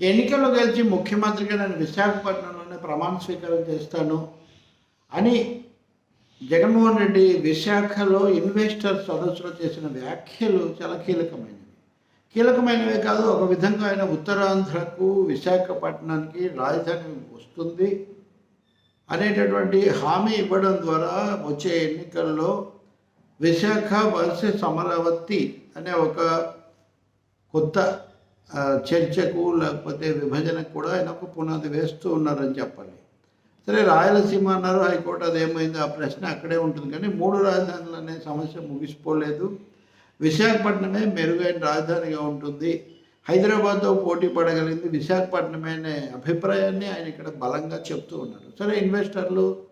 ఎన్నికల్లో గెలిచి ముఖ్యమంత్రిగా నేను విశాఖపట్నంలోనే ప్రమాణ స్వీకారం చేస్తాను అని జగన్మోహన్ రెడ్డి విశాఖలో ఇన్వెస్టర్ సదస్సులో చేసిన వ్యాఖ్యలు చాలా కీలకమైనవి. కీలకమైనవే కాదు ఒక విధంగా ఆయన ఉత్తరాంధ్రకు విశాఖపట్నానికి రాజధాని వస్తుంది అనేటటువంటి హామీ ఇవ్వడం ద్వారా వచ్చే ఎన్నికల్లో విశాఖ వర్సెస్ అమరావతి అనే ఒక కొత్త చర్చకు లేకపోతే విభజనకు కూడా ఆయన ఒక పునాది వేస్తూ ఉన్నారని చెప్పాలి. సరే రాయలసీమ అన్నారు హైకోర్టు అదేమైంది? ఆ ప్రశ్న అక్కడే ఉంటుంది. కానీ మూడు రాజధానులు అనే సమస్య ముగిసిపోలేదు. విశాఖపట్నమే మెరుగైన రాజధానిగా ఉంటుంది. హైదరాబాద్తో పోటీ పడగలిగింది విశాఖపట్నమే అనే అభిప్రాయాన్ని ఆయన ఇక్కడ బలంగా చెప్తూ ఉన్నారు. సరే ఇన్వెస్టర్లు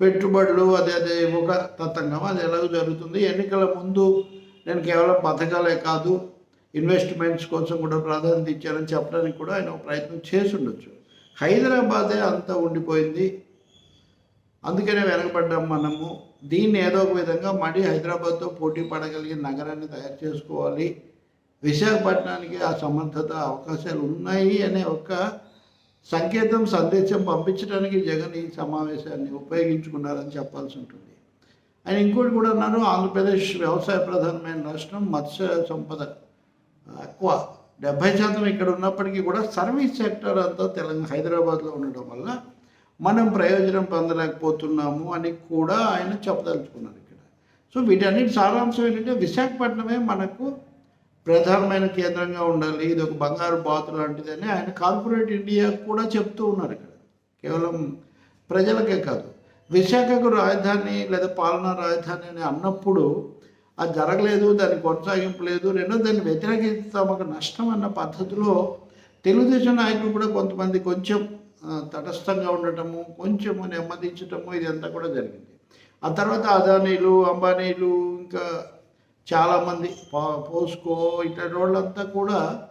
పెట్టుబడులు అదే అదే ఒక తతంగం అది ఎలాగో జరుగుతుంది. ఎన్నికల ముందు నేను కేవలం పథకాలే కాదు ఇన్వెస్ట్మెంట్స్ కోసం కూడా ప్రాధాన్యత ఇచ్చారని చెప్పడానికి కూడా ఆయన ఒక ప్రయత్నం చేసి ఉండొచ్చు హైదరాబాదే అంతా ఉండిపోయింది. అందుకనే వెనకబడ్డాం మనము. దీన్ని ఏదో ఒక విధంగా మళ్ళీ హైదరాబాద్తో పోటీ పడగలిగే నగరాన్ని తయారు చేసుకోవాలి. విశాఖపట్నానికి ఆ సమర్థత అవకాశాలు ఉన్నాయి అనే ఒక సంకేతం సందేశం పంపించడానికి జగన్ ఈ సమావేశాన్ని ఉపయోగించుకున్నారని చెప్పాల్సి ఉంటుంది. ఆయన ఇంకోటి కూడా అన్నారు ఆంధ్రప్రదేశ్ వ్యవసాయ ప్రధానమైన రాష్ట్రం మత్స్య సంపద. ఎక్కువ. డెబ్భై శాతం ఇక్కడ ఉన్నప్పటికీ కూడా సర్వీస్ సెక్టర్ అంతా తెలంగాణ హైదరాబాద్లో ఉండడం వల్ల మనం ప్రయోజనం పొందలేకపోతున్నాము అని కూడా ఆయన చెప్పదలుచుకున్నారు ఇక్కడ. సో వీటన్నిటి సారాంశం ఏంటంటే విశాఖపట్నమే మనకు ప్రధానమైన కేంద్రంగా ఉండాలి. ఇది ఒక బంగారు బాతు లాంటిదని ఆయన కార్పొరేట్ ఇండియా కూడా చెప్తూ ఉన్నారు ఇక్కడ. కేవలం ప్రజలకే కాదు. విశాఖకు రాజధాని లేదా పాలనా రాజధాని అని అన్నప్పుడు అది జరగలేదు దాని కొనసాగింపు లేదు రెండో దాన్ని వ్యతిరేకిస్తే తమకు నష్టం అన్న పద్ధతిలో తెలుగుదేశం నాయకులు కూడా కొంతమంది కొంచెం తటస్థంగా ఉండటము కొంచెం నెమ్మదించటము ఇదంతా కూడా జరిగింది. ఆ తర్వాత అదానీలు అంబానీలు ఇంకా చాలామంది పో- పోస్కో ఇట్లాంటి వాళ్ళంతా కూడా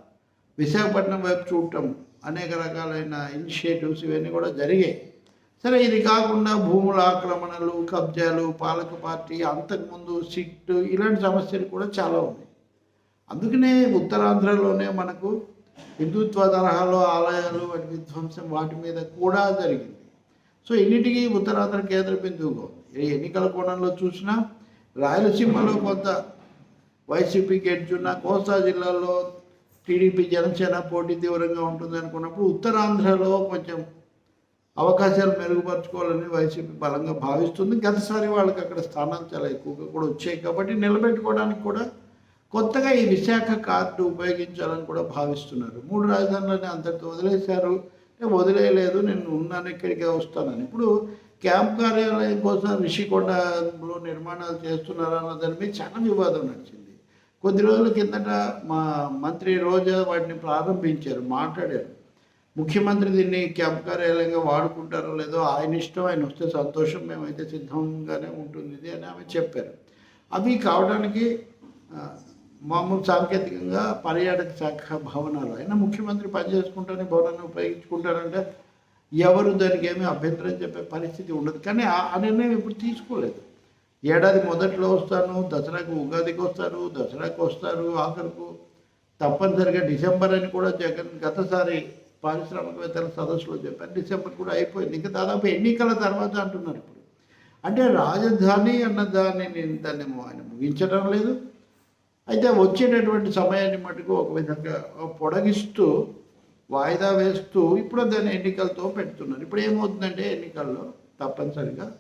విశాఖపట్నం వైపు చూడటం అనేక రకాలైన ఇనిషియేటివ్స్ ఇవన్నీ కూడా జరిగాయి. సరే ఇది కాకుండా భూముల ఆక్రమణలు కబ్జాలు పాలక పార్టీ అంతకుముందు సిట్ ఇలాంటి సమస్యలు కూడా చాలా ఉన్నాయి. అందుకనే ఉత్తరాంధ్రలోనే మనకు హిందుత్వ తరహాలో ఆలయాలు వాటి విధ్వంసం వాటి మీద కూడా జరిగింది. సో ఇన్నిటికీ ఉత్తరాంధ్ర కేంద్ర బిందువుగా ఉంది. ఎన్నికల కోణంలో చూసినా రాయలసీమలో కొంత వైసీపీ గెలుచున్న కోస్తా జిల్లాలో టీడీపీ జనసేన పోటీ తీవ్రంగా ఉంటుంది అనుకున్నప్పుడు ఉత్తరాంధ్రలో కొంచెం అవకాశాలు మెరుగుపరచుకోవాలని వైసీపీ బలంగా భావిస్తుంది. గతసారి వాళ్ళకి అక్కడ స్థానాలు చాలా ఎక్కువగా కూడా వచ్చాయి కాబట్టి నిలబెట్టుకోవడానికి కూడా కొత్తగా ఈ విశాఖ కార్డు ఉపయోగించాలని కూడా భావిస్తున్నారు. మూడు రాజధానులని అంతటితో వదిలేశారు. వదిలేయలేదు నేను ఉన్నాను ఇక్కడికే వస్తానని. ఇప్పుడు క్యాంప్ కార్యాలయం కోసం రిషికొండలో నిర్మాణాలు చేస్తున్నారు అన్న దాని మీద చాలా వివాదం నడిచింది. కొద్ది రోజుల కిందట మా మంత్రి రోజా వాటిని ప్రారంభించారు మాట్లాడారు. ముఖ్యమంత్రి దీన్ని క్యాంప్ కార్యాలయంగా వాడుకుంటారో లేదో ఆయన ఇష్టం ఆయన వస్తే సంతోషం మేమైతే సిద్ధంగానే ఉంటుంది ఇది అని ఆమె చెప్పారు. అవి కావడానికి మామూలు సాంకేతికంగా పర్యాటక శాఖ భవనాలు అయినా ముఖ్యమంత్రి పనిచేసుకుంటానే భవనాన్ని ఉపయోగించుకుంటారంటే ఎవరు దానికి ఏమీ అభ్యంతరం చెప్పే పరిస్థితి ఉండదు. కానీ ఆ ఆ నిర్ణయం ఇప్పుడు తీసుకోలేదు. ఏడాది మొదట్లో వస్తాను దసరాకు ఉగాదికి వస్తారు దసరాకు వస్తారు ఆఖరుకు తప్పనిసరిగా డిసెంబర్ అని కూడా జగన్ గతసారి పారిశ్రామికవేత్తల సదస్సులో చెప్పారు. డిసెంబర్ కూడా అయిపోయింది. ఇంకా దాదాపు ఎన్నికల తర్వాత అంటున్నారు ఇప్పుడు. అంటే రాజధాని అన్న దాన్ని నేను దాన్ని ఆయన ముగించడం లేదు. అయితే వచ్చేటటువంటి సమయాన్ని మటుకు ఒక విధంగా పొడగిస్తూ వాయిదా వేస్తూ ఇప్పుడు దాన్ని ఎన్నికలతో పెడుతున్నారు. ఇప్పుడు ఏమవుతుందంటే ఎన్నికల్లో తప్పనిసరిగా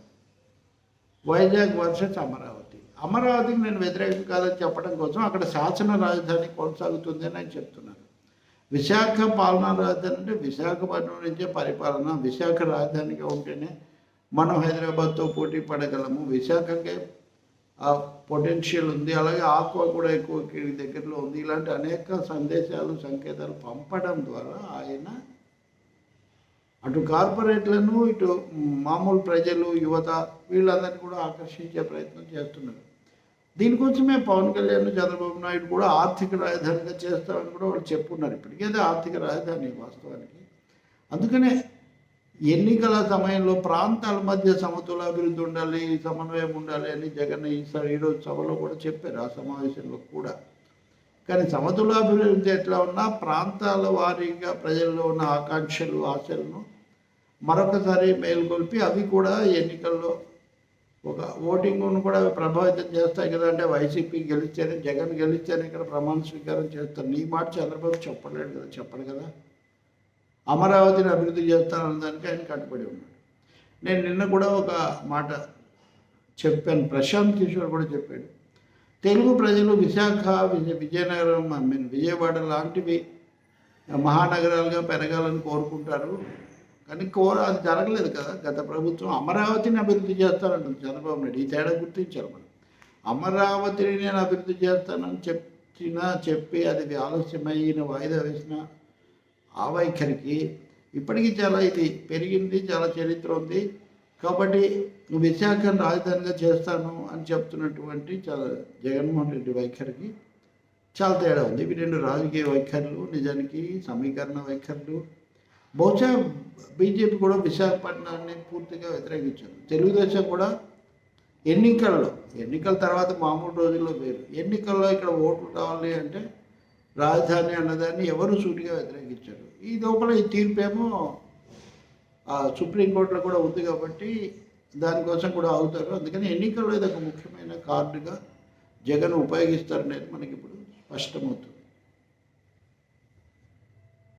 వైజాగ్ వర్సెస్ అమరావతి. అమరావతికి నేను వ్యతిరేకం కాదని చెప్పడం కోసం అక్కడ శాసన రాజధాని కొనసాగుతుంది అని చెప్తున్నాను చెప్తున్నారు. విశాఖ పాలనా రాజధాని అంటే విశాఖపట్నం నుంచే పరిపాలన విశాఖ రాజధానిగా ఉంటేనే మనం హైదరాబాద్తో పోటీ పడగలము. విశాఖకే ఆ పొటెన్షియల్ ఉంది. అలాగే ఆక్వా కూడా ఎక్కువ దగ్గరలో ఉంది. ఇలాంటి అనేక సందేశాలు సంకేతాలు పంపడం ద్వారా ఆయన అటు కార్పొరేట్లను ఇటు మామూలు ప్రజలు యువత వీళ్ళందరినీ కూడా ఆకర్షించే ప్రయత్నం చేస్తున్నారు. దీనికోసమే పవన్ కళ్యాణ్ చంద్రబాబు నాయుడు కూడా ఆర్థిక రాజధానిగా చేస్తామని కూడా వాళ్ళు చెప్పున్నారు. ఇప్పటికీ ఆర్థిక రాజధాని వాస్తవానికి. అందుకనే ఎన్నికల సమయంలో ప్రాంతాల మధ్య సమతుల అభివృద్ధి ఉండాలి సమన్వయం ఉండాలి అని జగన్ ఈసారి ఈరోజు సభలో కూడా చెప్పారు ఆ సమావేశంలో కూడా. కానీ సమతులాభివృద్ధి ఎట్లా ఉన్నా ప్రాంతాల వారీగా ప్రజల్లో ఉన్న ఆకాంక్షలు ఆశలను మరొకసారి మేల్కొల్పి అవి కూడా ఎన్నికల్లో ఒక ఓటింగ్ను కూడా ప్రభావితం చేస్తాయి కదా అంటే వైసీపీ గెలిస్తేనే జగన్ గెలిస్తేనే ఇక్కడ ప్రమాణ స్వీకారం చేస్తారు. నీ మాట చంద్రబాబు చెప్పలేడు కదా చెప్పడు కదా. అమరావతిని అభివృద్ధి చేస్తానన్న దానికి ఆయన కట్టుబడి ఉన్నాడు. నేను నిన్న కూడా ఒక మాట చెప్పాను ప్రశాంత్ కిషోర్ కూడా చెప్పాడు. తెలుగు ప్రజలు విశాఖ విజయ విజయనగరం ఐ మీన్ విజయవాడ లాంటివి మహానగరాలుగా పెరగాలని కోరుకుంటారు. కానీ కోర అది జరగలేదు కదా. గత ప్రభుత్వం అమరావతిని అభివృద్ధి చేస్తానంటుంది చంద్రబాబు నాయుడు. ఈ తేడా గుర్తించారు మనం. అమరావతిని నేను అభివృద్ధి చేస్తానని చెప్పినా చెప్పి అది ఆలస్యమైన వాయిదా వేసిన ఆ వైఖరికి ఇప్పటికీ చాలా ఇది పెరిగింది చాలా చరిత్ర ఉంది. కాబట్టి విశాఖను రాజధానిగా చేస్తాను అని చెప్తున్నటువంటి చాలా జగన్మోహన్ రెడ్డి వైఖరికి చాలా తేడా ఉంది. ఇవి రెండు రాజకీయ వైఖరులు నిజానికి సమీకరణ వైఖరులు. బహుశా బీజేపీ కూడా విశాఖపట్నాన్ని పూర్తిగా వ్యతిరేకించారు తెలుగుదేశం కూడా ఎన్నికల్లో ఎన్నికల తర్వాత మామూలు రోజుల్లో వేరు. ఎన్నికల్లో ఇక్కడ ఓట్లు కావాలి అంటే రాజధాని అన్నదాన్ని ఎవరు సూటిగా వ్యతిరేకించారు. ఈ లోపల ఈ తీర్పేమో ఆ, సుప్రీంకోర్టులో కూడా ఉంది కాబట్టి దానికోసం కూడా అవుతారు అందుకని ఎన్నికల్లో ఇది ఒక ముఖ్యమైన కార్డుగా జగన్ ఉపయోగిస్తారనేది మనకి ఇప్పుడు స్పష్టమవుతుంది.